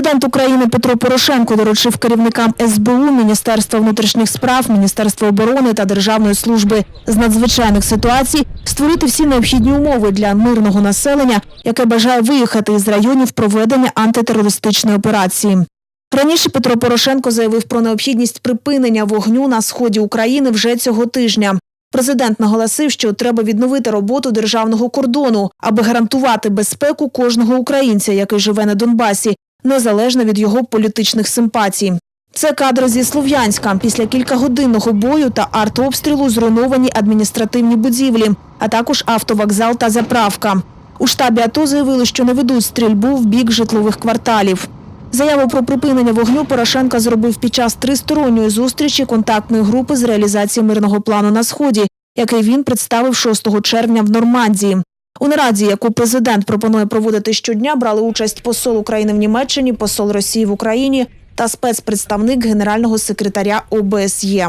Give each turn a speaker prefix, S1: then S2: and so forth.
S1: Президент України Петро Порошенко доручив керівникам СБУ, Міністерства внутрішніх справ, Міністерства оборони та Державної служби з надзвичайних ситуацій створити всі необхідні умови для мирного населення, яке бажає виїхати із районів проведення антитерористичної операції. Раніше Петро Порошенко заявив про необхідність припинення вогню на сході України вже цього тижня. Президент наголосив, що треба відновити роботу державного кордону, аби гарантувати безпеку кожного українця, який живе на Донбасі, незалежно від його політичних симпатій. Це кадри зі Слов'янська. Після кількагодинного бою та артобстрілу зруйновані адміністративні будівлі, а також автовокзал та заправка. У штабі АТО заявили, що не ведуть стрільбу в бік житлових кварталів. Заяву про припинення вогню Порошенка зробив під час тристоронньої зустрічі контактної групи з реалізації мирного плану на сході, який він представив 6 червня в Нормандії. У нараді, яку президент пропонує проводити щодня, брали участь посол України в Німеччині, посол Росії в Україні та спецпредставник генерального секретаря ОБСЄ.